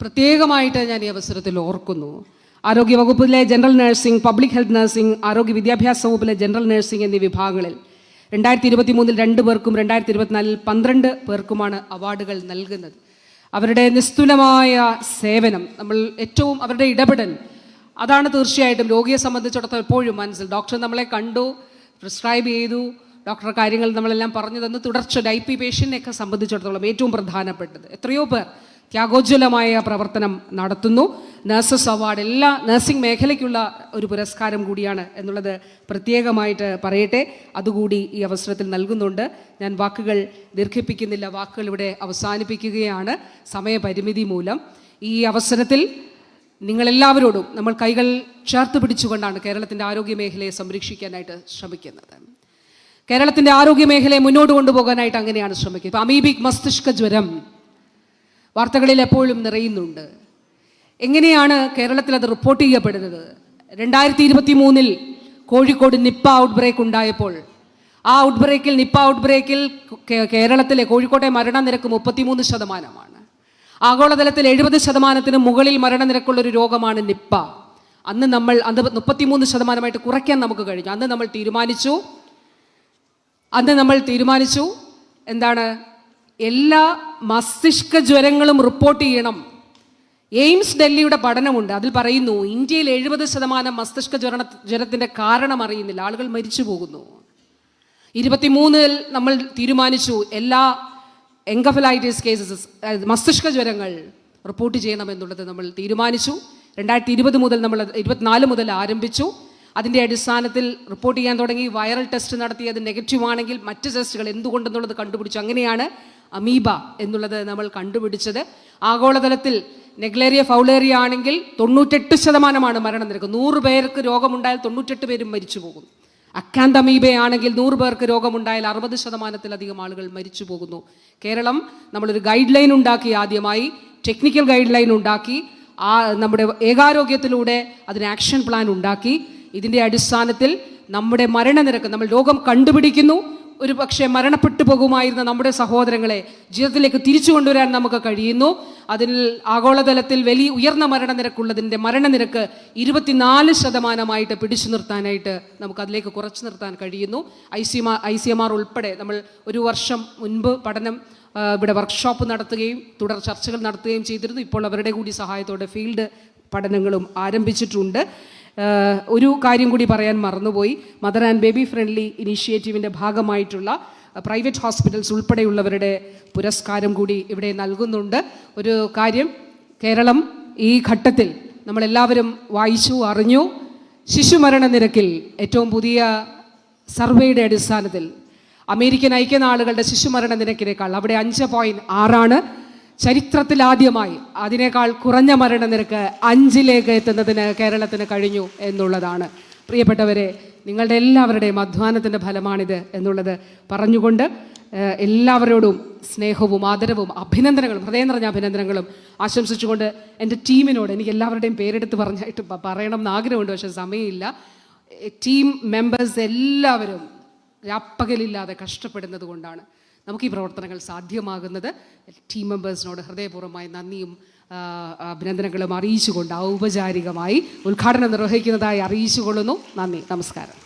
പ്രത്യേകമായിട്ട് ഞാൻ ഈ അവസരത്തിൽ ഓർക്കുന്നു. ആരോഗ്യ വകുപ്പിലെ general nursing public health nursing ആരോഗ്യ വിദ്യാഭ്യാസ വകുപ്പിലെ ജനറൽ നഴ്സിംഗ് എന്നീ വിഭാഗങ്ങളിൽ രണ്ടായിരത്തി ഇരുപത്തി മൂന്നിൽ രണ്ട് പേർക്കും രണ്ടായിരത്തി ഇരുപത്തിനാലിൽ പന്ത്രണ്ട് പേർക്കുമാണ് അവാർഡുകൾ നൽകുന്നത്. അവരുടെ നിസ്തുലമായ സേവനം നമ്മൾ ഏറ്റവും അവരുടെ ഇടപെടൽ അതാണ് തീർച്ചയായിട്ടും രോഗിയെ സംബന്ധിച്ചിടത്തോളം എപ്പോഴും മനസ്സിൽ. ഡോക്ടർ നമ്മളെ കണ്ടു പ്രിസ്ക്രൈബ് ചെയ്തു ഡോക്ടർ കാര്യങ്ങൾ നമ്മളെല്ലാം പറഞ്ഞു തന്നു തുടർച്ച ഡൈപ്പി പി പേഷ്യന്റിനെയൊക്കെ സംബന്ധിച്ചിടത്തോളം ഏറ്റവും പ്രധാനപ്പെട്ടത്. എത്രയോ പേർ ത്യാഗോജ്വലമായ പ്രവർത്തനം നടത്തുന്നു. നഴ്സസ് അവാർഡ് എല്ലാ നഴ്സിംഗ് മേഖലയ്ക്കുള്ള ഒരു പുരസ്കാരം കൂടിയാണ് എന്നുള്ളത് പ്രത്യേകമായിട്ട് പറയട്ടെ. അതുകൂടി ഈ അവസരത്തിൽ നൽകുന്നുണ്ട്. ഞാൻ വാക്കുകൾ ദീർഘിപ്പിക്കുന്നില്ല വാക്കുകൾ ഇവിടെ അവസാനിപ്പിക്കുകയാണ്. സമയപരിമിതി മൂലം. ഈ അവസരത്തിൽ നിങ്ങളെല്ലാവരോടും നമ്മൾ കൈകൾ ചേർത്ത് പിടിച്ചുകൊണ്ടാണ് കേരളത്തിന്റെ ആരോഗ്യ മേഖലയെ സംരക്ഷിക്കാനായിട്ട് ശ്രമിക്കുന്നത്. കേരളത്തിന്റെ ആരോഗ്യ മേഖലയെ മുന്നോട്ട് കൊണ്ടുപോകാനായിട്ട് അങ്ങനെയാണ് ശ്രമിക്കുക ഇപ്പം അമീബിക് മസ്തിഷ്ക ജ്വരം വാർത്തകളിൽ എപ്പോഴും നിറയുന്നുണ്ട്. എങ്ങനെയാണ് കേരളത്തിൽ അത് റിപ്പോർട്ട് ചെയ്യപ്പെടുന്നത്? രണ്ടായിരത്തി ഇരുപത്തി മൂന്നിൽ കോഴിക്കോട് നിപ്പ ഔട്ട് ബ്രേക്ക് ഉണ്ടായപ്പോൾ ആ ഔട്ട് ബ്രേക്കിൽ നിപ്പ ഔട്ട് ബ്രേക്കിൽ കേരളത്തിലെ കോഴിക്കോട്ടെ മരണനിരക്ക് മുപ്പത്തിമൂന്ന് ശതമാനമാണ്. ആഗോളതലത്തിൽ എഴുപത് ശതമാനത്തിന് മുകളിൽ മരണനിരക്കുള്ളൊരു രോഗമാണ് നിപ്പ. അന്ന് നമ്മൾ അന്ന് മുപ്പത്തിമൂന്ന് ശതമാനമായിട്ട് കുറയ്ക്കാൻ നമുക്ക് കഴിഞ്ഞു. അന്ന് നമ്മൾ തീരുമാനിച്ചു. അന്ന് നമ്മൾ തീരുമാനിച്ചു എന്താണ്? എല്ലാ മസ്തിഷ്ക ജ്വരങ്ങളും റിപ്പോർട്ട് ചെയ്യണം. എയിംസ് ഡൽഹിയുടെ പഠനമുണ്ട്. അതിൽ പറയുന്നു ഇന്ത്യയിൽ എഴുപത് ശതമാനം മസ്തിഷ്ക ജ്വരണ ജ്വരത്തിന്റെ കാരണം അറിയുന്നില്ല. ആളുകൾ മരിച്ചു പോകുന്നു. ഇരുപത്തിമൂന്നിൽ നമ്മൾ തീരുമാനിച്ചു എല്ലാ എൻകഫലൈറ്റിസ് കേസസ് മസ്തിഷ്ക ജ്വരങ്ങൾ റിപ്പോർട്ട് ചെയ്യണമെന്നുള്ളത് നമ്മൾ തീരുമാനിച്ചു. രണ്ടായിരത്തി ഇരുപത് മുതൽ നമ്മൾ ഇരുപത്തിനാല് മുതൽ ആരംഭിച്ചു. അതിന്റെ അടിസ്ഥാനത്തിൽ റിപ്പോർട്ട് ചെയ്യാൻ തുടങ്ങി. വൈറൽ ടെസ്റ്റ് നടത്തി അത് നെഗറ്റീവ് ആണെങ്കിൽ മറ്റ് ടെസ്റ്റുകൾ എന്തുകൊണ്ടെന്നുള്ളത് കണ്ടുപിടിച്ചു. അങ്ങനെയാണ് അമീബ എന്നുള്ളത് നമ്മൾ കണ്ടുപിടിച്ചത്. ആഗോളതലത്തിൽ നെഗ്ലേറിയ ഫൗളേറിയ ആണെങ്കിൽ തൊണ്ണൂറ്റെട്ട് ശതമാനമാണ് മരണനിരക്ക് നൂറ് പേർക്ക് രോഗമുണ്ടായാൽ തൊണ്ണൂറ്റെട്ട് പേരും മരിച്ചു പോകും ആണെങ്കിൽ നൂറ് പേർക്ക് രോഗമുണ്ടായാൽ അറുപത് ശതമാനത്തിലധികം ആളുകൾ മരിച്ചു പോകുന്നു. കേരളം നമ്മളൊരു ഗൈഡ് ലൈൻ ഉണ്ടാക്കി ആദ്യമായി ടെക്നിക്കൽ ഗൈഡ് ലൈൻ ഉണ്ടാക്കി ആ നമ്മുടെ ഏകാരോഗ്യത്തിലൂടെ അതിന് ആക്ഷൻ പ്ലാൻ ഉണ്ടാക്കി. ഇതിന്റെ അടിസ്ഥാനത്തിൽ നമ്മുടെ മരണനിരക്ക് നമ്മൾ ലോകം കണ്ടുപിടിക്കുന്നു. ഒരു പക്ഷേ മരണപ്പെട്ടു പോകുമായിരുന്ന നമ്മുടെ സഹോദരങ്ങളെ ജീവിതത്തിലേക്ക് തിരിച്ചു കൊണ്ടുവരാൻ നമുക്ക് കഴിയുന്നു. അതിൽ ആഗോളതലത്തിൽ വലിയ ഉയർന്ന മരണനിരക്കുള്ളതിന്റെ മരണനിരക്ക് ഇരുപത്തിനാല് ശതമാനമായിട്ട് പിടിച്ചു നിർത്താനായിട്ട് നമുക്ക് അതിലേക്ക് കുറച്ചു നിർത്താൻ കഴിയുന്നു. I C I C M R ഉൾപ്പെടെ നമ്മൾ ഒരു വർഷം മുൻപ് പഠനം ഇവിടെ വർക്ക്ഷോപ്പ് നടത്തുകയും തുടർ ചർച്ചകൾ നടത്തുകയും ചെയ്തിരുന്നു. ഇപ്പോൾ അവരുടെ കൂടി സഹായത്തോടെ ഫീൽഡ് പഠനങ്ങളും ആരംഭിച്ചിട്ടുണ്ട്. ഒരു കാര്യം കൂടി പറയാൻ മറന്നുപോയി. മദർ ആൻഡ് ബേബി ഫ്രണ്ട്ലി ഇനീഷ്യേറ്റീവിന്റെ ഭാഗമായിട്ടുള്ള പ്രൈവറ്റ് ഹോസ്പിറ്റൽസ് ഉൾപ്പെടെയുള്ളവരുടെ പുരസ്കാരം കൂടി ഇവിടെ നൽകുന്നുണ്ട്. ഒരു കാര്യം കേരളം ഈ ഘട്ടത്തിൽ നമ്മളെല്ലാവരും വായിച്ചു അറിഞ്ഞു. ശിശുമരണ നിരക്കിൽ ഏറ്റവും പുതിയ സർവേയുടെ അടിസ്ഥാനത്തിൽ അമേരിക്കൻ ഐക്യനാടുകളുടെ ശിശുമരണ നിരക്കിനേക്കാൾ അവിടെ അഞ്ച് പോയിന്റ് ആറാണ്. ചരിത്രത്തിൽ ആദ്യമായി അതിനേക്കാൾ കുറഞ്ഞ മരണനിരക്ക് അഞ്ചിലേക്ക് എത്തുന്നതിന് കേരളത്തിന് കഴിഞ്ഞു എന്നുള്ളതാണ്. പ്രിയപ്പെട്ടവരെ നിങ്ങളുടെ എല്ലാവരുടെയും അധ്വാനത്തിന്റെ ഫലമാണിത് എന്നുള്ളത് പറഞ്ഞുകൊണ്ട് എല്ലാവരോടും സ്നേഹവും ആദരവും അഭിനന്ദനങ്ങളും ഹൃദയം നിറഞ്ഞ അഭിനന്ദനങ്ങളും ആശംസിച്ചുകൊണ്ട് എന്റെ ടീമിനോട് എനിക്ക് എല്ലാവരുടെയും പേരെടുത്ത് പറഞ്ഞായിട്ട് പറയണം എന്ന് ആഗ്രഹമുണ്ട് പക്ഷേ സമയമില്ല. ടീം മെമ്പേഴ്സ് എല്ലാവരും രാപ്പകലില്ലാതെ കഷ്ടപ്പെടുന്നത് കൊണ്ടാണ്. നമുക്ക് ഈ പ്രവർത്തനങ്ങൾ സാധ്യമാകുന്നത്. ടീം മെമ്പേഴ്സിനോട് ഹൃദയപൂർവമായി നന്ദിയും അഭിനന്ദനങ്ങളും അറിയിച്ചുകൊണ്ട് ഔപചാരികമായി ഉദ്ഘാടനം നിർവഹിക്കുന്നതായി അറിയിച്ചുകൊള്ളുന്നു. നന്ദി. നമസ്കാരം.